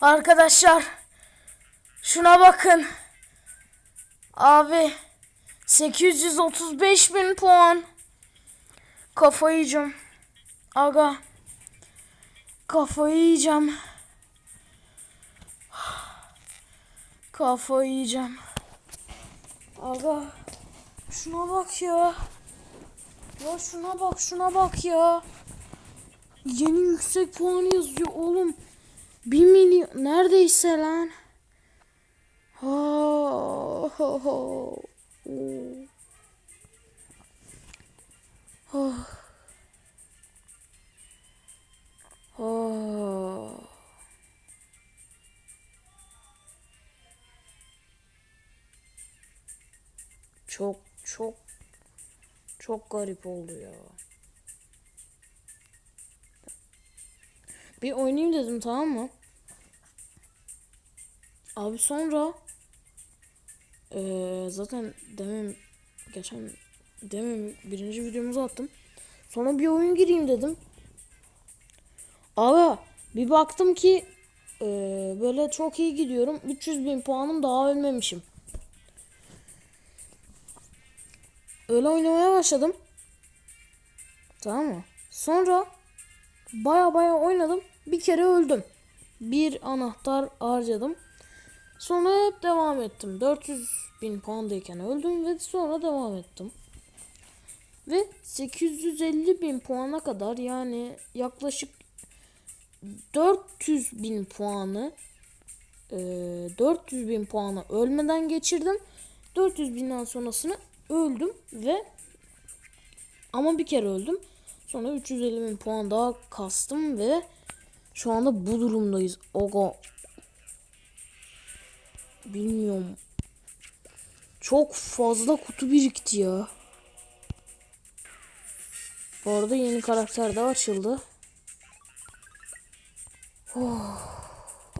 Arkadaşlar şuna bakın. Abi 835 bin puan. Kafayı yiyeceğim. Aga. Kafayı yiyeceğim. Kafayı yiyeceğim. Aga. Şuna bak ya. Ya şuna bak şuna bak ya. Yeni yüksek puan yazıyor oğlum. 1 milyon neredeyse lan. Ha, ha. Oo. Ha. Ha. Çok çok çok garip oldu ya. Bir oynayayım dedim tamam mı? Abi sonra eee, zaten demem geçen demem birinci videomuzu attım. Sonra bir oyun gireyim dedim. Abi bir baktım ki eee, böyle çok iyi gidiyorum. 300 bin puanım daha ölmemişim. Öyle oynamaya başladım. Tamam mı? Sonra baya baya oynadım. Bir kere öldüm. Bir anahtar harcadım. Sonra hep devam ettim. 400 bin puandayken öldüm ve sonra devam ettim. Ve 850 bin puana kadar yani yaklaşık 400 bin puanı e, 400 bin puanı ölmeden geçirdim. 400 binden sonrasını öldüm ve ama bir kere öldüm. Sonra 350 bin puan daha kastım ve şu anda bu durumdayız. Oga. Bilmiyorum. Çok fazla kutu birikti ya. Bu arada yeni karakter de açıldı. Oh,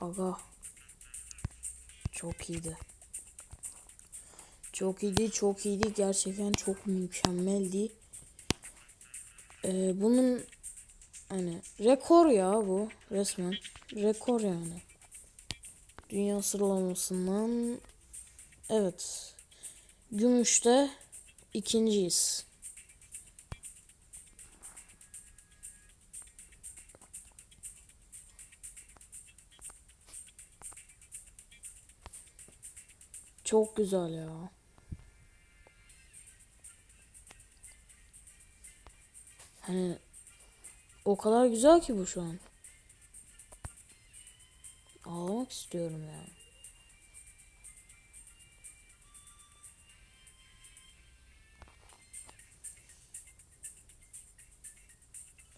aga. Çok iyiydi. Çok iyiydi, çok iyiydi. Gerçekten çok mükemmeldi. Ee, bunun hani rekor ya bu resmen. Rekor yani. Dünya sıralamasından evet. Gümüşte ikinciyiz. Çok güzel ya. Hani o kadar güzel ki bu şu an. Ağlamak istiyorum ya.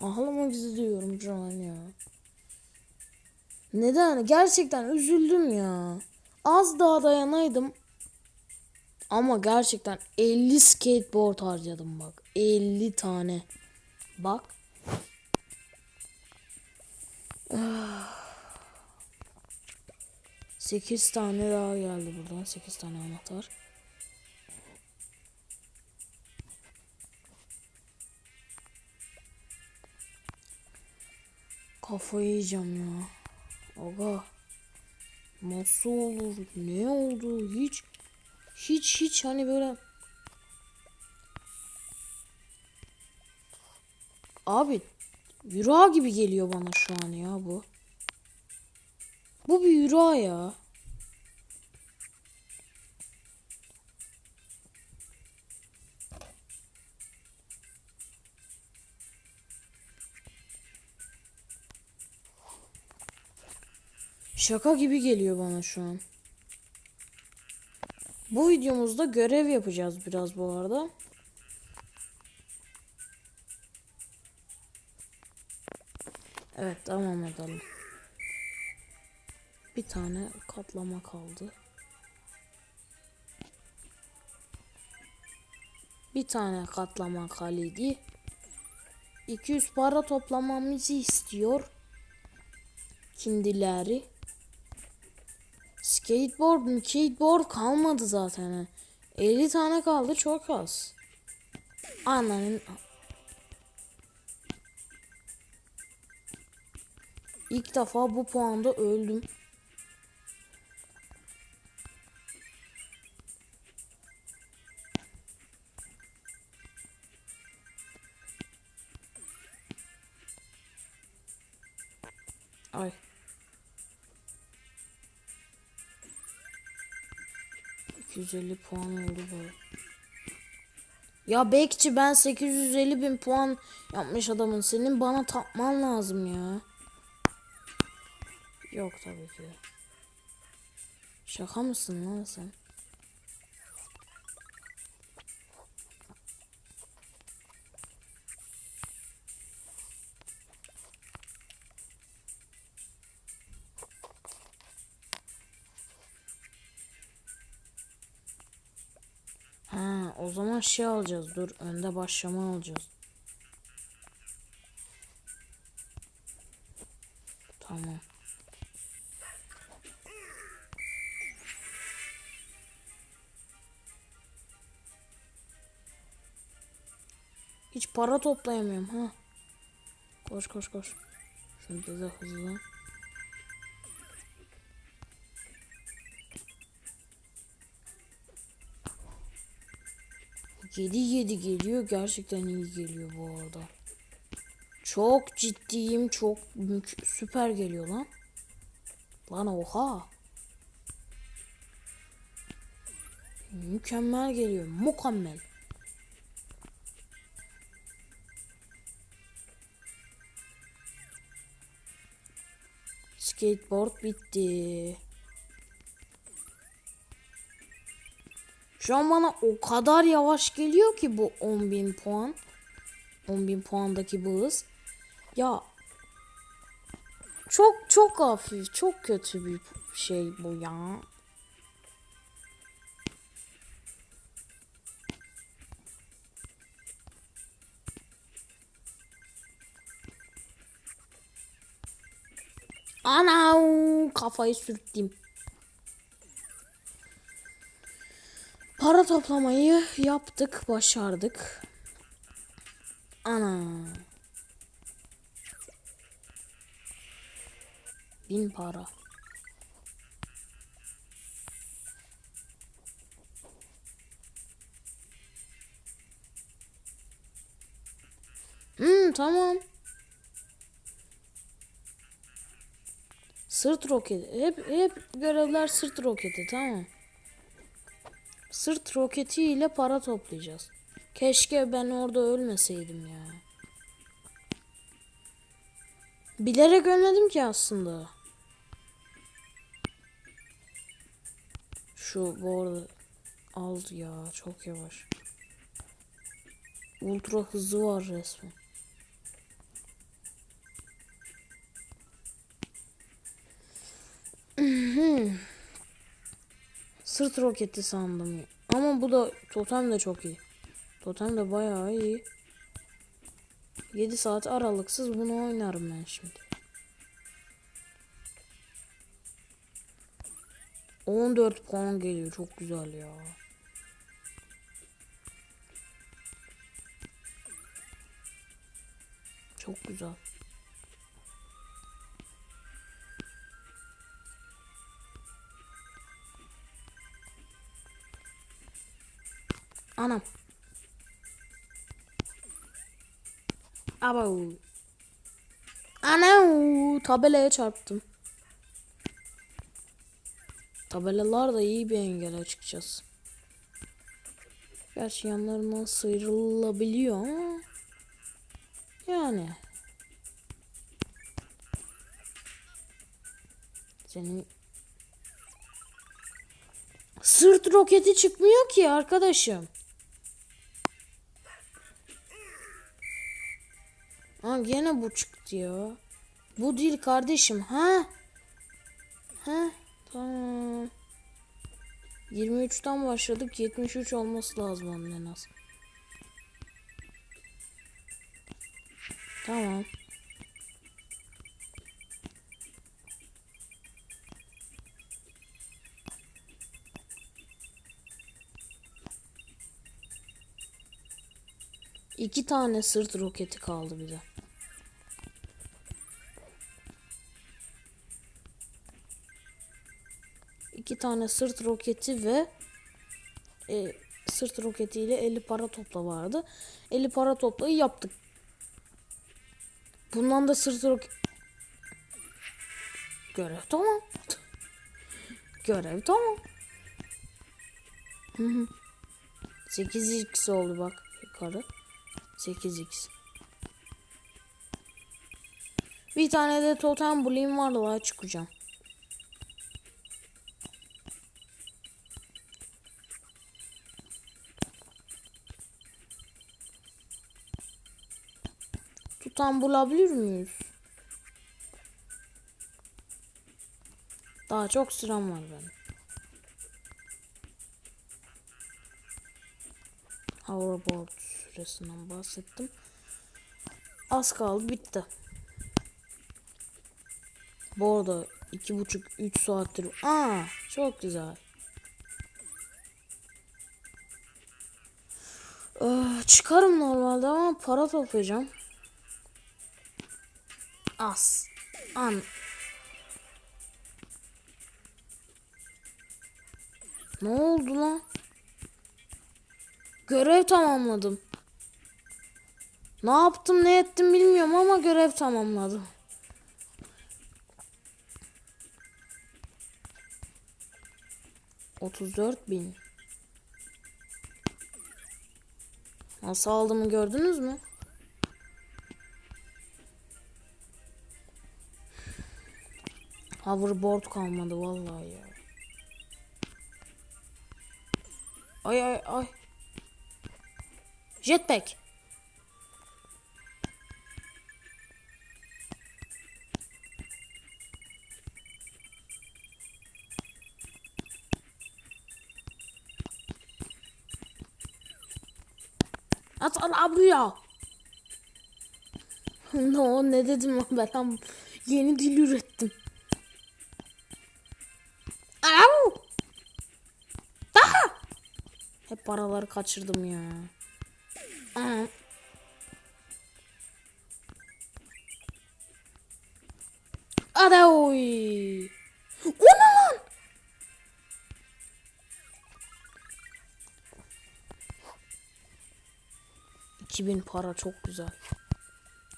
Ağlamak istiyorum şu an ya. Neden? Gerçekten üzüldüm ya. Az daha dayanaydım. Ama gerçekten 50 skateboard harcadım bak. 50 tane. Bak. Sekiz tane daha geldi buradan. Sekiz tane anahtar. Kafayı yiyeceğim ya. Aga. Nasıl olur? Ne oldu? Hiç hiç hiç hani böyle Abi Euro gibi geliyor bana şu an ya bu. Bu bir Euro ya. Şaka gibi geliyor bana şu an. Bu videomuzda görev yapacağız biraz bu arada. Evet devam edelim. Bir tane katlama kaldı. Bir tane katlama kaldı. 200 para toplamamızı istiyor. Kendileri. Skateboard, skateboard kalmadı zaten. 50 tane kaldı çok az. Ananın İlk defa bu puanda öldüm. ...250 puan oldu bu. Ya bekçi ben 850 bin puan yapmış adamın. Senin bana tapman lazım ya. Yok tabii ki. Şaka mısın lan sen? Zaman şey alacağız. Dur, önde başlama alacağız. Tamam. Hiç para toplayamıyorum ha. Koş koş koş. Şurada da hızlı. Yedi yedi geliyor. Gerçekten iyi geliyor bu arada. Çok ciddiyim. Çok süper geliyor lan. Lan oha. Mükemmel geliyor. Mükemmel. Skateboard bitti. Şu an bana o kadar yavaş geliyor ki bu 10.000 puan. 10.000 puandaki bu hız. Ya çok çok hafif, çok kötü bir şey bu ya. Ana kafayı sürttüm. Para toplamayı yaptık, başardık. Ana. Bin para. Hmm, tamam. Sırt roketi. Hep hep görevler sırt roketi, tamam. Sırt roketi ile para toplayacağız. Keşke ben orada ölmeseydim ya. Bilerek ölmedim ki aslında. Şu bu arada aldı ya çok yavaş. Ultra hızı var resmen. Sırt roketi sandım. Ama bu da totem de çok iyi. Totem de bayağı iyi. 7 saat aralıksız bunu oynarım ben şimdi. 14 puan geliyor. Çok güzel ya. Çok güzel. Anam. Aba. Ana tabelaya çarptım. Tabelalar da iyi bir engel açıkçası. Gerçi yanlarından sıyrılabiliyor ama yani senin sırt roketi çıkmıyor ki arkadaşım. Ha gene bu çıktı ya. Bu değil kardeşim. Ha? Ha? Tamam. 23'ten başladık. 73 olması lazım en az. Tamam. İki tane sırt roketi kaldı bir de. İki tane sırt roketi ve e, sırt roketiyle 50 para topla vardı. 50 para toplayı yaptık. Bundan da sırt roket... Görev tamam. Görev tamam. 8x oldu bak yukarı. 8x. Bir tane de totem bulayım var daha çıkacağım. Tutan bulabilir miyiz? Daha çok sıram var benim. Hoverboard süresinden bahsettim. Az kaldı bitti. Bu arada iki buçuk üç saattir. Aa çok güzel. Ee, çıkarım normalde ama para toplayacağım. Az. An. Ne oldu lan? Görev tamamladım. Ne yaptım ne ettim bilmiyorum ama görev tamamladım. Otuz dört bin. Nasıl aldığımı gördünüz mü? Hoverboard kalmadı vallahi ya. Ay ay ay. Jetpack. At al abuya. no ne dedim lan ben tam yeni dil ürettim. Au! Daha! Hep paraları kaçırdım ya. Aa. Oy. 2000 para çok güzel.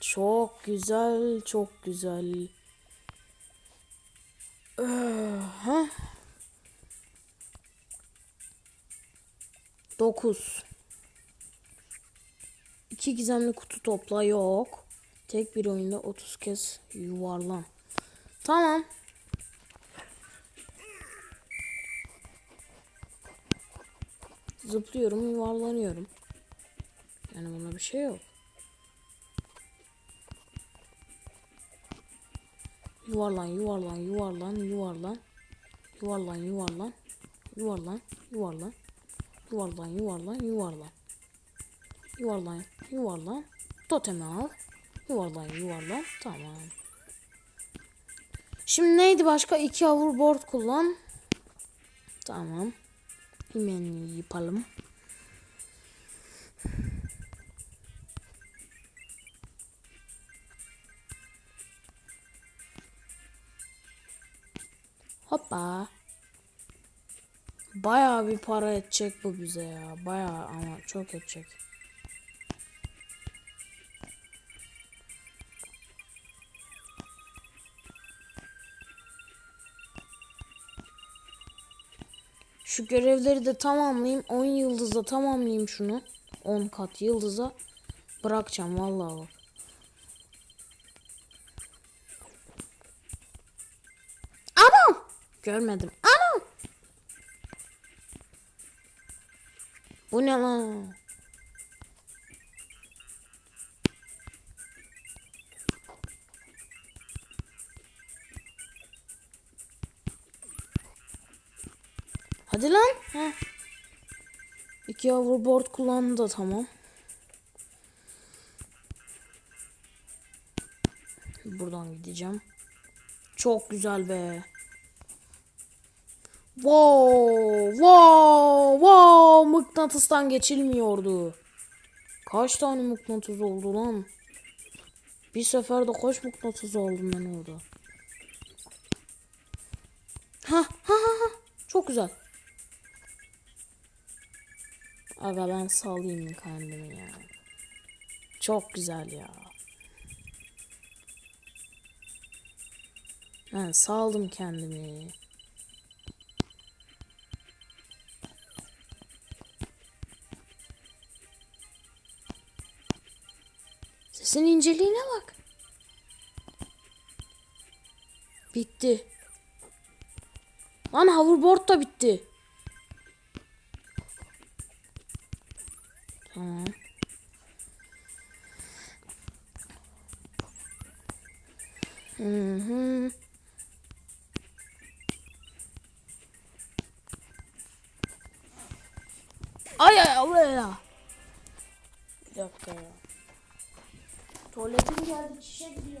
Çok güzel, çok güzel. Öh, ee, 9. İki gizemli kutu topla yok. Tek bir oyunda 30 kez yuvarlan. Tamam. Zıplıyorum, yuvarlanıyorum. Yani buna bir şey yok. Yuvarlan, yuvarlan, yuvarlan, yuvarlan. Yuvarlan, yuvarlan. Yuvarlan, yuvarlan. Yuvarlan, yuvarlan, yuvarlan. Yuvarlan, yuvarlan. Totemi al. Yuvarlan, yuvarlan. Tamam. Şimdi neydi başka? İki hoverboard kullan. Tamam. Hemen yapalım. Hoppa. Bayağı bir para edecek bu bize ya. Bayağı ama çok edecek. Şu görevleri de tamamlayayım. 10 yıldızda tamamlayayım şunu. 10 kat yıldıza bırakacağım vallahi bak. Görmedim. Anam! Bu ne lan? Hadi lan. Heh. İki hoverboard kullandı tamam. Buradan gideceğim. Çok güzel be. Wow, wow, wow. Mıknatıstan geçilmiyordu. Kaç tane mıknatıs oldu lan? Bir seferde kaç mıknatıs oldum ben orada? Ha ha ha ha. güzel. Aga ben salayım kendimi ya. Çok güzel ya. Ben saldım kendimi. Sesin inceliğine bak. Bitti. Lan hoverboard da bitti. Tamam. Hı hı. Ay ay ay ya. Bir dakika ya. Tuvaletim geldi çişe gidiyor.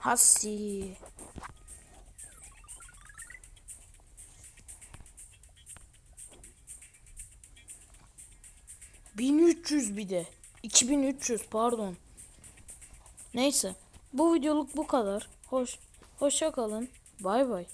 Ne oynuyorduk? Hasi. ...1300 bir de. 2300 pardon. Neyse. Bu videoluk bu kadar. Hoş. Hoşça kalın. Bay bay.